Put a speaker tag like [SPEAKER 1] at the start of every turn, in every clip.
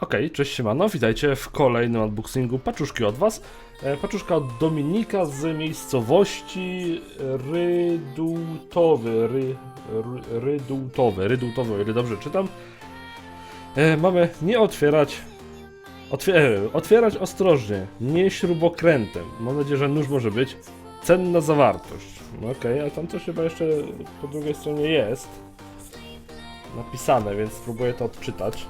[SPEAKER 1] Okej, cześć siemano, witajcie w kolejnym unboxingu paczuszki od was. E, Paczuszka od Dominika z miejscowości Rydutowy, Ry, Ry, Rydutowy, Rydutowy, o ile dobrze czytam. E, mamy nie otwierać, otwier e, otwierać ostrożnie, nie śrubokrętem. Mam nadzieję, że nóż może być. Cenna zawartość. No Okej, ale tam coś chyba jeszcze po drugiej stronie jest napisane, więc spróbuję to odczytać.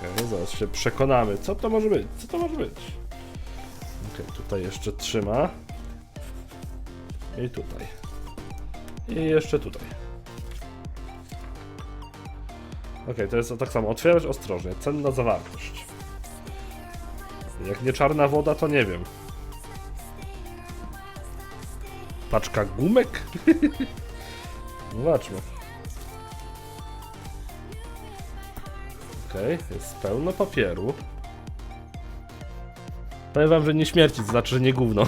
[SPEAKER 1] Okej, zaraz się przekonamy, co to może być, co to może być. Okej, tutaj jeszcze trzyma. I tutaj. I jeszcze tutaj. Okej, to jest tak samo, otwierać ostrożnie, cenna zawartość. Jak nie czarna woda, to nie wiem. Paczka gumek? Zobaczmy. Okej, jest pełno papieru. Powiem wam, że nie śmierci, to znaczy, że nie gówno.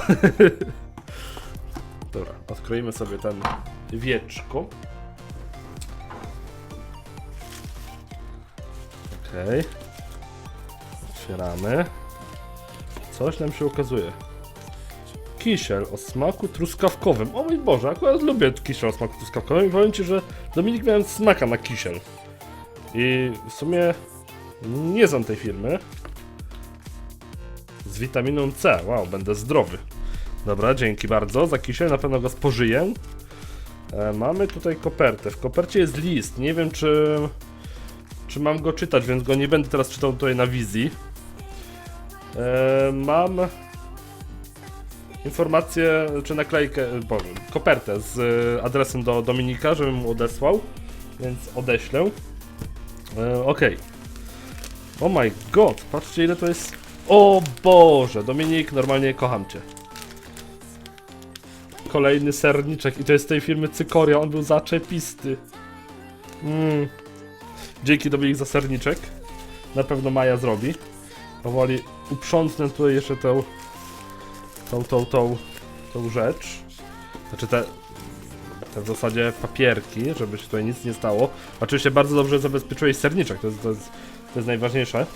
[SPEAKER 1] Dobra, odkroimy sobie ten wieczko. Okej. Otwieramy. Coś nam się ukazuje. Kisiel o smaku truskawkowym. O mój Boże, akurat lubię kisiel o smaku truskawkowym i powiem Ci, że Dominik miałem smaka na kisiel. I w sumie nie znam tej firmy. Z witaminą C. Wow, będę zdrowy. Dobra, dzięki bardzo za kisiel, na pewno go spożyję. E, mamy tutaj kopertę. W kopercie jest list. Nie wiem, czy, czy mam go czytać, więc go nie będę teraz czytał tutaj na wizji. E, mam informację, czy naklejkę, Boże, kopertę z e, adresem do Dominika, żebym mu odesłał, więc odeślę. E, Okej. Oh my god, patrzcie ile to jest. O Boże, Dominik, normalnie kocham cię. Kolejny serniczek i to jest z tej firmy Cykoria, on był zaczepisty. Mm. Dzięki Dominik za serniczek. Na pewno Maja zrobi. Powoli uprzątnę tutaj jeszcze tę tą, tą, tą, tą rzecz. Znaczy te, te w zasadzie papierki, żeby się tutaj nic nie stało. Oczywiście bardzo dobrze zabezpieczyłeś serniczek, to jest, to jest, to jest najważniejsze.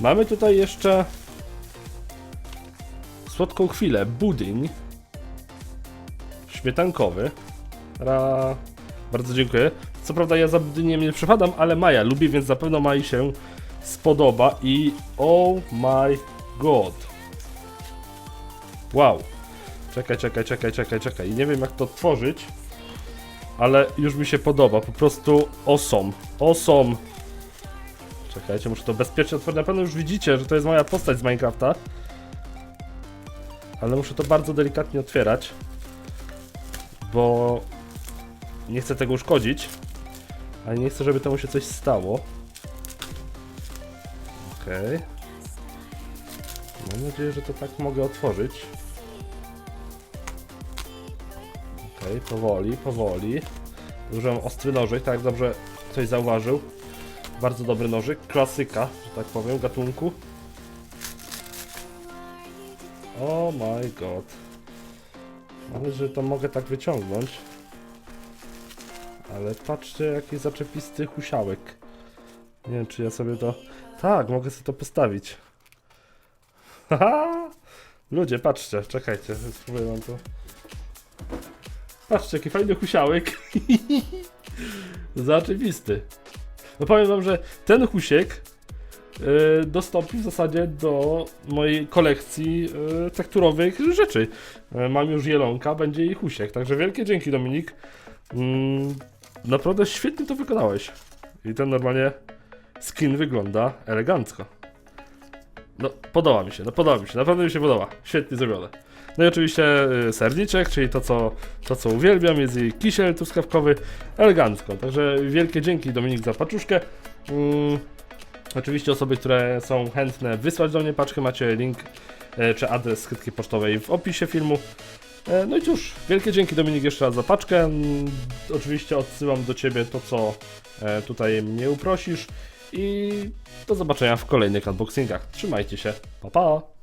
[SPEAKER 1] Mamy tutaj jeszcze słodką chwilę, budyń śmietankowy. Ra... Bardzo dziękuję. Co prawda ja za budyniem nie przepadam, ale Maja lubi, więc na pewno się spodoba i oh my god. Wow. Czekaj, czekaj, czekaj, czekaj, czekaj. Nie wiem jak to tworzyć, ale już mi się podoba. Po prostu osom. Osom. Czekajcie, muszę to bezpiecznie otworzyć. Na pewno już widzicie, że to jest moja postać z Minecrafta. Ale muszę to bardzo delikatnie otwierać. Bo nie chcę tego uszkodzić. Ale nie chcę, żeby temu się coś stało. Okej. Mam nadzieję, że to tak mogę otworzyć. Okej, powoli, powoli. Użyłem ostry nożyk, tak dobrze ktoś zauważył. Bardzo dobry nożyk, klasyka, że tak powiem, gatunku. Oh my god. Nadzieję, że to mogę tak wyciągnąć. Ale patrzcie, jaki zaczepisty husiałek. Nie wiem, czy ja sobie to... Tak, mogę sobie to postawić. Ludzie, patrzcie, czekajcie, spróbuję wam to. Patrzcie, jaki fajny husiałek. Zaczepisty. No powiem wam, że ten husiek yy, dostąpi w zasadzie do mojej kolekcji yy, tekturowych rzeczy. Yy, mam już jelonka, będzie i husiek. Także wielkie dzięki Dominik. Mm, naprawdę świetnie to wykonałeś. I ten normalnie skin wygląda elegancko. No, podoba mi się, no podoba mi się, naprawdę mi się podoba. Świetnie zrobione. No i oczywiście y, serniczek, czyli to co, to, co uwielbiam, jest i kisiel truskawkowy, elegancko. Także wielkie dzięki Dominik za paczuszkę. Mm, oczywiście osoby, które są chętne wysłać do mnie paczkę, macie link e, czy adres skrytki pocztowej w opisie filmu. E, No i cóż, wielkie dzięki Dominik jeszcze raz za paczkę. Mm, Oczywiście odsyłam do Ciebie to, co e, tutaj mnie uprosisz. I do zobaczenia w kolejnych unboxingach. Trzymajcie się. Pa pa!